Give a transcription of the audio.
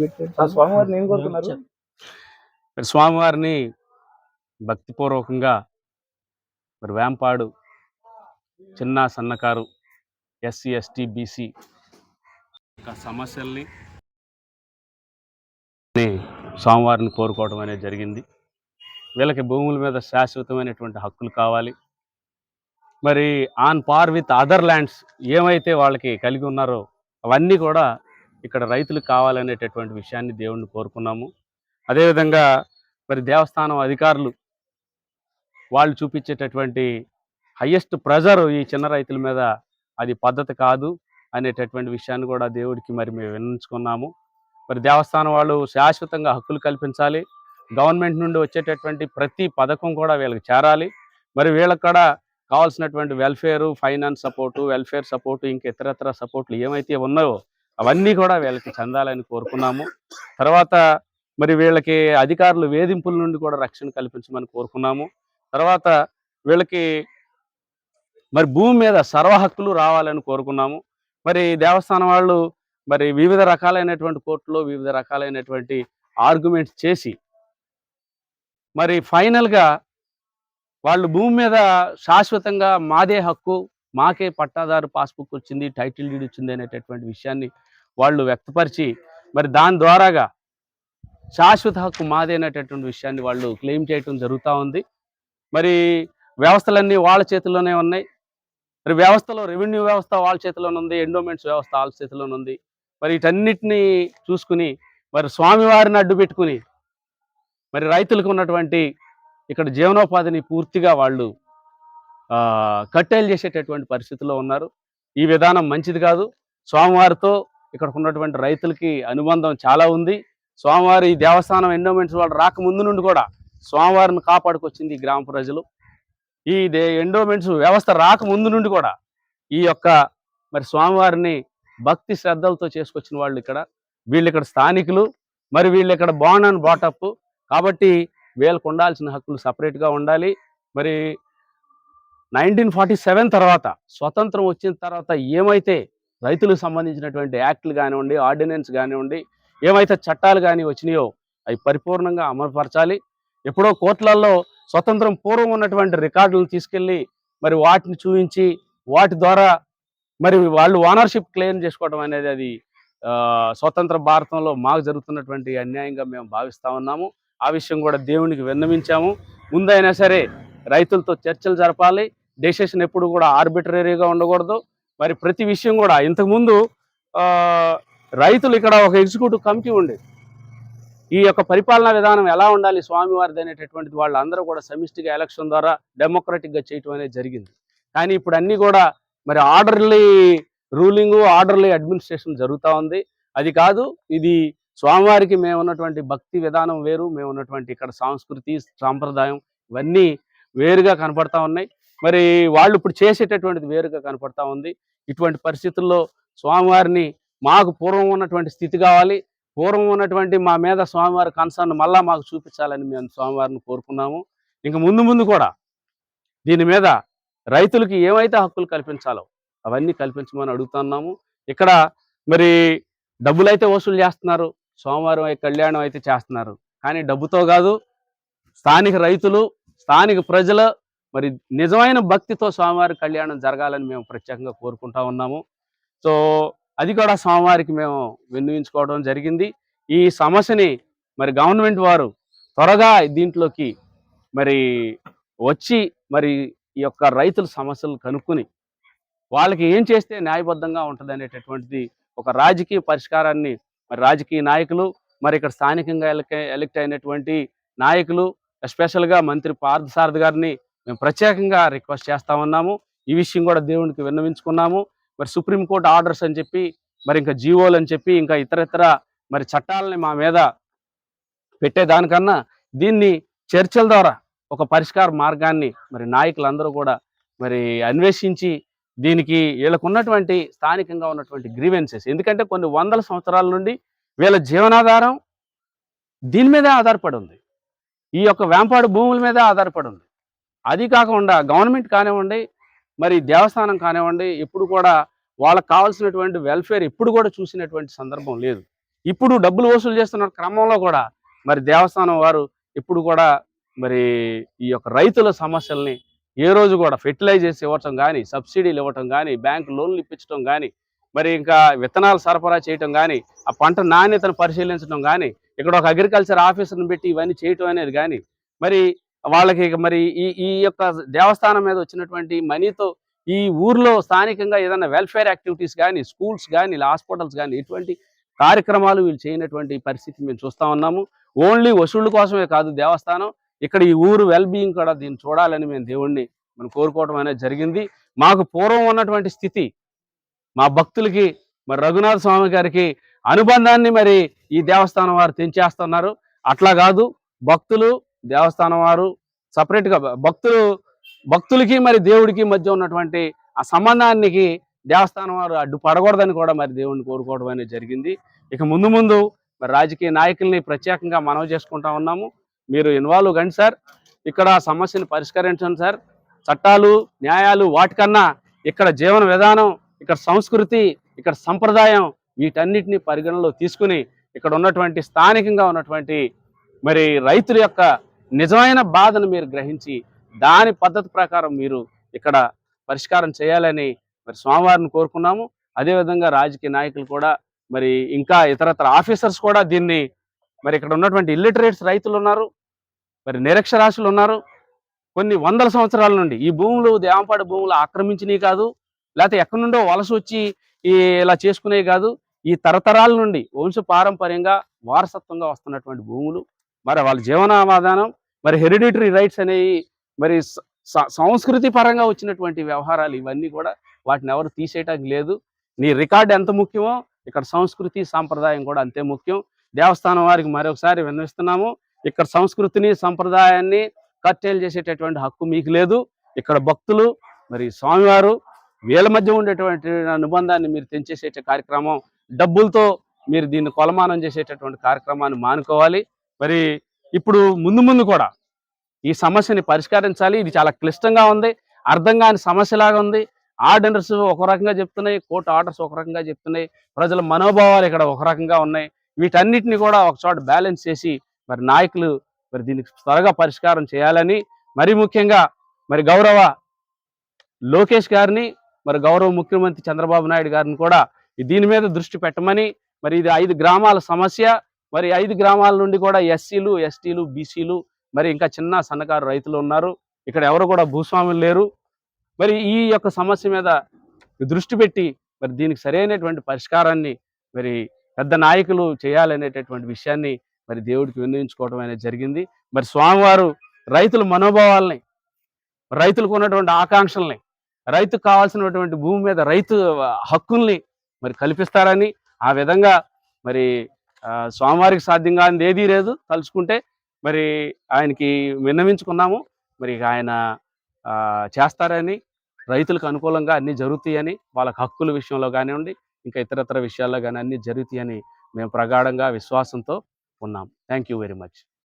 పెట్టారు. ఆ స్వామివారిని ఏం కోరుకున్నారు? మరి స్వామివారిని భక్తిపూర్వకంగా మరి వేంపాడు చిన్న సన్నకారు ఎస్సీ ఎస్టీ బీసీ సమస్యల్ని ని స్వామివారిని కోరుకోవడం అనేది జరిగింది. వీళ్ళకి భూముల మీద శాశ్వతమైనటువంటి హక్కులు కావాలి. మరి on par with other lands ఏమైతే వాళ్ళకి కలిగి ఉన్నారో అవన్నీ కూడా ఇక్కడ రైతులకు కావాలనేటటువంటి విషయాన్ని దేవుణ్ణి కోరుకున్నాము. అదేవిధంగా మరి దేవస్థానం అధికారులు వాళ్ళు చూపించేటటువంటి హయ్యెస్ట్ ప్రెజర్ ఈ చిన్న రైతుల మీద అది పద్ధతి కాదు అనేటటువంటి విషయాన్ని కూడా దేవుడికి మరి మేము విన్నించుకున్నాము మరి దేవస్థానం వాళ్ళు శాశ్వతంగా హక్కులు కల్పించాలి. గవర్నమెంట్ నుండి వచ్చేటటువంటి ప్రతి పథకం కూడా వీళ్ళకి చేరాలి. మరి వీళ్ళకి కూడా కావాల్సినటువంటి welfare finance support welfare support ఇంకా ఇతరత్ర సపోర్ట్లు ఏమైతే ఉన్నాయో అవన్నీ కూడా వీళ్ళకి చెందాలని కోరుకున్నాము. తర్వాత మరి వీళ్ళకి అధికారులు వేధింపుల నుండి కూడా రక్షణ కల్పించమని కోరుకున్నాము. తర్వాత వీళ్ళకి మరి భూమి మీద సర్వ హక్కులు రావాలని కోరుకున్నాము. మరి దేవస్థానం వాళ్ళు మరి వివిధ రకాలైనటువంటి కోర్టులో వివిధ రకాలైనటువంటి ఆర్గ్యుమెంట్స్ చేసి మరి ఫైనల్గా వాళ్ళు భూమి మీద శాశ్వతంగా మాదే హక్కు మాకే పట్టాదారు పాస్బుక్ వచ్చింది టైటిల్ డీడ్ వచ్చింది అనేటటువంటి విషయాన్ని వాళ్ళు వ్యక్తపరిచి మరి దాని ద్వారాగా శాశ్వత హక్కు మాదే విషయాన్ని వాళ్ళు క్లెయిమ్ చేయటం జరుగుతూ ఉంది. మరి వ్యవస్థలన్నీ వాళ్ళ చేతుల్లోనే ఉన్నాయి. మరి వ్యవస్థలో రెవెన్యూ వ్యవస్థ వాళ్ళ చేతిలోనే ఉంది. ఎండోమెంట్స్ వ్యవస్థ వాళ్ళ చేతిలోనే ఉంది. మరి వీటన్నిటిని చూసుకుని మరి స్వామివారిని అడ్డు పెట్టుకుని మరి రైతులకు ఉన్నటువంటి ఇక్కడ జీవనోపాధిని పూర్తిగా వాళ్ళు కట్టేలు చేసేటటువంటి పరిస్థితిలో ఉన్నారు. ఈ విధానం మంచిది కాదు. స్వామివారితో ఇక్కడ ఉన్నటువంటి రైతులకి అనుబంధం చాలా ఉంది. స్వామివారి దేవస్థానం ఎండోమెంట్స్ వాళ్ళు రాకముందు నుండి కూడా స్వామివారిని కాపాడుకొచ్చింది ఈ గ్రామ ప్రజలు. ఈ దే ఎండోమెంట్స్ వ్యవస్థ రాకముందు నుండి కూడా ఈ యొక్క మరి స్వామివారిని భక్తి శ్రద్ధలతో చేసుకొచ్చిన వాళ్ళు ఇక్కడ. వీళ్ళు ఇక్కడ స్థానికులు మరి వీళ్ళు ఇక్కడ బాన్ అండ్ బాటప్ కాబట్టి వీళ్ళకు ఉండాల్సిన హక్కులు సపరేట్గా ఉండాలి. మరి నైన్టీన్ ఫార్టీ సెవెన్ తర్వాత స్వతంత్రం వచ్చిన తర్వాత ఏమైతే రైతులకు సంబంధించినటువంటి యాక్ట్లు కానివ్వండి ఆర్డినెన్స్ కానివ్వండి ఏమైతే చట్టాలు కానీ వచ్చినాయో అవి పరిపూర్ణంగా అమలుపరచాలి. ఎప్పుడో కోర్టులలో స్వతంత్రం పూర్వం ఉన్నటువంటి రికార్డులను తీసుకెళ్ళి మరి వాటిని చూపించి వాటి ద్వారా మరి వాళ్ళు ఓనర్షిప్ క్లెయిమ్ చేసుకోవడం అనేది అది స్వతంత్ర భారతంలో మాకు జరుగుతున్నటువంటి అన్యాయంగా మేము భావిస్తా ఉన్నాము. ఆ విషయం కూడా దేవునికి విన్నవించాము. ముందైనా సరే రైతులతో చర్చలు జరపాలి. డెసిషన్ ఎప్పుడు కూడా ఆర్బిటరీగా ఉండకూడదు. మరి ప్రతి విషయం కూడా ఇంతకుముందు రైతులు ఇక్కడ ఒక ఎగ్జిక్యూటివ్ కమిటీ ఉండేది. ఈ యొక్క పరిపాలనా విధానం ఎలా ఉండాలి స్వామివారిది అనేటటువంటిది వాళ్ళందరూ కూడా సమిష్టిగా ఎలక్షన్ ద్వారా డెమోక్రటిక్గా చేయటం అనేది జరిగింది. కానీ ఇప్పుడు అన్నీ కూడా మరి ఆర్డర్లీ రూలింగు ఆర్డర్లీ అడ్మినిస్ట్రేషన్ జరుగుతూ ఉంది. అది కాదు ఇది స్వామివారికి మేము ఉన్నటువంటి భక్తి విధానం వేరు మేము ఉన్నటువంటి ఇక్కడ సంస్కృతి సాంప్రదాయం ఇవన్నీ వేరుగా కనపడతా ఉన్నాయి. మరి వాళ్ళు ఇప్పుడు చేసేటటువంటిది వేరుగా కనపడతా ఉంది. ఇటువంటి పరిస్థితుల్లో స్వామివారిని మాకు పూర్వం ఉన్నటువంటి స్థితి కావాలి. పూర్వం ఉన్నటువంటి మా మీద స్వామివారి కన్సర్న్ మళ్ళా మాకు చూపించాలని మేము స్వామివారిని కోరుకున్నాము. ఇంక ముందు ముందు కూడా దీని మీద రైతులకి ఏమైతే హక్కులు కల్పించాలో అవన్నీ కల్పించమని అడుగుతున్నాము ఇక్కడ మరి డబ్బులు అయితే వసూలు చేస్తున్నారు. సోమవారం కళ్యాణం అయితే చేస్తున్నారు. కానీ డబ్బుతో కాదు స్థానిక రైతులు స్థానిక ప్రజలు మరి నిజమైన భక్తితో స్వామివారి కళ్యాణం జరగాలని మేము ప్రత్యేకంగా కోరుకుంటా ఉన్నాము. సో అది కూడా స్వామివారికి మేము విన్నవించుకోవడం జరిగింది. ఈ సమస్యని మరి గవర్నమెంట్ వారు త్వరగా దీంట్లోకి మరి వచ్చి మరి ఈ యొక్క రైతుల సమస్యలు కనుక్కుని వాళ్ళకి ఏం చేస్తే న్యాయబద్ధంగా ఉంటుంది అనేటటువంటిది ఒక రాజకీయ పరిష్కారాన్ని మరి రాజకీయ నాయకులు మరి ఇక్కడ స్థానికంగా ఎలక్ట్ అయినటువంటి నాయకులు ఎస్పెషల్గా మంత్రి పార్థసారథి గారిని మేము ప్రత్యేకంగా రిక్వెస్ట్ చేస్తా ఉన్నాము. ఈ విషయం కూడా దేవునికి విన్నవించుకున్నాము. మరి సుప్రీంకోర్టు ఆర్డర్స్ అని చెప్పి మరి ఇంకా జీవోలు అని చెప్పి ఇంకా ఇతరితర మరి చట్టాలని మా మీద పెట్టేదానికన్నా దీన్ని చర్చల ద్వారా ఒక పరిష్కార మార్గాన్ని మరి నాయకులందరూ కూడా మరి అన్వేషించి దీనికి వీళ్ళకున్నటువంటి స్థానికంగా ఉన్నటువంటి గ్రీవెన్సెస్. ఎందుకంటే కొన్ని వందల సంవత్సరాల నుండి వీళ్ళ జీవనాధారం దీని మీదే ఆధారపడి ఉంది. ఈ యొక్క వేంపాడు భూముల మీదే ఆధారపడి ఉంది. అది కాకుండా గవర్నమెంట్ కానివ్వండి మరి దేవస్థానం కానివ్వండి ఎప్పుడు కూడా వాళ్ళకి కావాల్సినటువంటి వెల్ఫేర్ ఎప్పుడు కూడా చూసినటువంటి సందర్భం లేదు. ఇప్పుడు డబ్బులు వసూలు చేస్తున్న క్రమంలో కూడా మరి దేవస్థానం వారు ఇప్పుడు కూడా మరి ఈ యొక్క రైతుల సమస్యల్ని ఏ రోజు కూడా ఫెర్టిలైజర్స్ ఇవ్వటం కానీ సబ్సిడీలు ఇవ్వటం కానీ బ్యాంకు లోన్లు ఇప్పించడం కానీ మరి ఇంకా విత్తనాలు సరఫరా చేయటం కానీ ఆ పంట నాణ్యతను పరిశీలించడం కానీ ఇక్కడ ఒక అగ్రికల్చర్ ఆఫీసర్ని పెట్టి ఇవన్నీ చేయటం అనేది కానీ మరి వాళ్ళకి ఇక మరి ఈ ఈ యొక్క దేవస్థానం మీద వచ్చినటువంటి మనీతో ఈ ఊర్లో స్థానికంగా ఏదైనా వెల్ఫేర్ యాక్టివిటీస్ కానీ స్కూల్స్ కానీ ఇలా హాస్పిటల్స్ కానీ ఇటువంటి కార్యక్రమాలు వీళ్ళు చేయనటువంటి పరిస్థితి మేము చూస్తా ఉన్నాము. ఓన్లీ వసూళ్ళ కోసమే కాదు దేవస్థానం. ఇక్కడ ఈ ఊరు వెల్ బీయింగ్ కూడా దీన్ని చూడాలని మేము దేవుణ్ణి మనం కోరుకోవడం అనేది జరిగింది. మాకు పూర్వం ఉన్నటువంటి స్థితి మా భక్తులకి మరి రఘునాథ స్వామి గారికి అనుబంధాన్ని మరి ఈ దేవస్థానం వారు తెంచేస్తున్నారు. అట్లా కాదు భక్తులు దేవస్థానం వారు సపరేట్గా భక్తులు భక్తులకి మరి దేవుడికి మధ్య ఉన్నటువంటి ఆ సంబంధానికి దేవస్థానం వారు అడ్డు పడకూడదని కూడా మరి దేవుడిని కోరుకోవడం అనేది జరిగింది. ఇక ముందు ముందు మరి రాజకీయ నాయకుల్ని ప్రత్యేకంగా మనవి చేసుకుంటా ఉన్నాము. మీరు ఇన్వాల్వ్ కండి సార్. ఇక్కడ సమస్యను పరిష్కరించండి సార్. చట్టాలు న్యాయాలు వాటికన్నా ఇక్కడ జీవన విధానం ఇక్కడ సంస్కృతి ఇక్కడ సంప్రదాయం వీటన్నిటిని పరిగణలో తీసుకుని ఇక్కడ ఉన్నటువంటి స్థానికంగా ఉన్నటువంటి మరి రైతుల యొక్క నిజమైన బాధను మీరు గ్రహించి దాని పద్ధతి ప్రకారం మీరు ఇక్కడ పరిష్కారం చేయాలని మరి స్వామివారిని కోరుకున్నాము. అదేవిధంగా రాజకీయ నాయకులు కూడా మరి ఇంకా ఇతరత్ర ఆఫీసర్స్ కూడా దీన్ని మరి ఇక్కడ ఉన్నటువంటి ఇల్లిటరేట్స్ రైతులు ఉన్నారు మరి నిరక్షరాశులు ఉన్నారు. కొన్ని వందల సంవత్సరాల నుండి ఈ భూములు దేవంపాడు భూములు ఆక్రమించినవి కాదు లేకపోతే ఎక్కడి నుండో వలస వచ్చి ఇలా చేసుకునేవి కాదు. ఈ తరతరాల నుండి వంశ పారంపర్యంగా వారసత్వంగా వస్తున్నటువంటి భూములు మరి వాళ్ళ జీవనావాదానం మరి హెరిడిటరీ రైట్స్ అనేవి మరి సంస్కృతి పరంగా వచ్చినటువంటి వ్యవహారాలు ఇవన్నీ కూడా వాటిని ఎవరు తీసేయటానికి లేదు. నీ రికార్డు ఎంత ముఖ్యమో ఇక్కడ సంస్కృతి సాంప్రదాయం కూడా అంతే ముఖ్యం. దేవస్థానం వారికి మరొకసారి విన్నవిస్తున్నాము. ఇక్కడ సంస్కృతిని సంప్రదాయాన్ని కట్టేలు చేసేటటువంటి హక్కు మీకు లేదు. ఇక్కడ భక్తులు మరి స్వామివారు వీళ్ళ మధ్య ఉండేటువంటి అనుబంధాన్ని మీరు తెంచేసే కార్యక్రమం డబ్బులతో మీరు దీన్ని కొలమానం చేసేటటువంటి కార్యక్రమాన్ని మానుకోవాలి. మరి ఇప్పుడు ముందు ముందు కూడా ఈ సమస్యని పరిష్కరించాలి. ఇది చాలా క్లిష్టంగా ఉంది. అర్థం కాని సమస్యలాగా ఉంది. ఆర్డర్స్ ఒక రకంగా చెప్తున్నాయి. కోర్టు ఆర్డర్స్ ఒక రకంగా చెప్తున్నాయి. ప్రజల మనోభావాలు ఇక్కడ ఒక రకంగా ఉన్నాయి. వీటన్నిటిని కూడా ఒక చోట బ్యాలెన్స్ చేసి మరి నాయకులు మరి దీనికి త్వరగా పరిష్కారం చేయాలని మరి ముఖ్యంగా మరి గౌరవ లోకేష్ గారిని మరి గౌరవ ముఖ్యమంత్రి చంద్రబాబు నాయుడు గారిని కూడా దీని మీద దృష్టి పెట్టమని మరి ఇది ఐదు గ్రామాల సమస్య. మరి ఐదు గ్రామాల నుండి కూడా ఎస్సీలు ఎస్టీలు బీసీలు మరి ఇంకా చిన్న సన్నకారు రైతులు ఉన్నారు. ఇక్కడ ఎవరు కూడా భూస్వాములు లేరు. మరి ఈ యొక్క సమస్య మీద దృష్టి పెట్టి మరి దీనికి సరైనటువంటి పరిష్కారాన్ని మరి పెద్ద నాయకులు చేయాలనేటటువంటి విషయాన్ని మరి దేవుడికి వినియోగించుకోవడం అనేది జరిగింది. మరి స్వామివారు రైతుల మనోభావాల్ని రైతులకు ఉన్నటువంటి ఆకాంక్షల్ని రైతుకు కావాల్సినటువంటి భూమి మీద రైతు హక్కుల్ని మరి కల్పిస్తారని ఆ విధంగా మరి స్వామివారికి సాధ్యం కానిది ఏదీ లేదు. తలుచుకుంటే మరి ఆయనకి విన్నవించుకున్నాము. మరి ఆయన చేస్తారని రైతులకు అనుకూలంగా అన్నీ జరుగుతాయని వాళ్ళకి హక్కుల విషయంలో కానివ్వండి ఇంకా ఇతరత్ర విషయాల్లో కానీ అన్నీ జరుగుతాయని మేము ప్రగాఢంగా విశ్వాసంతో ఉన్నాం. Thank you very much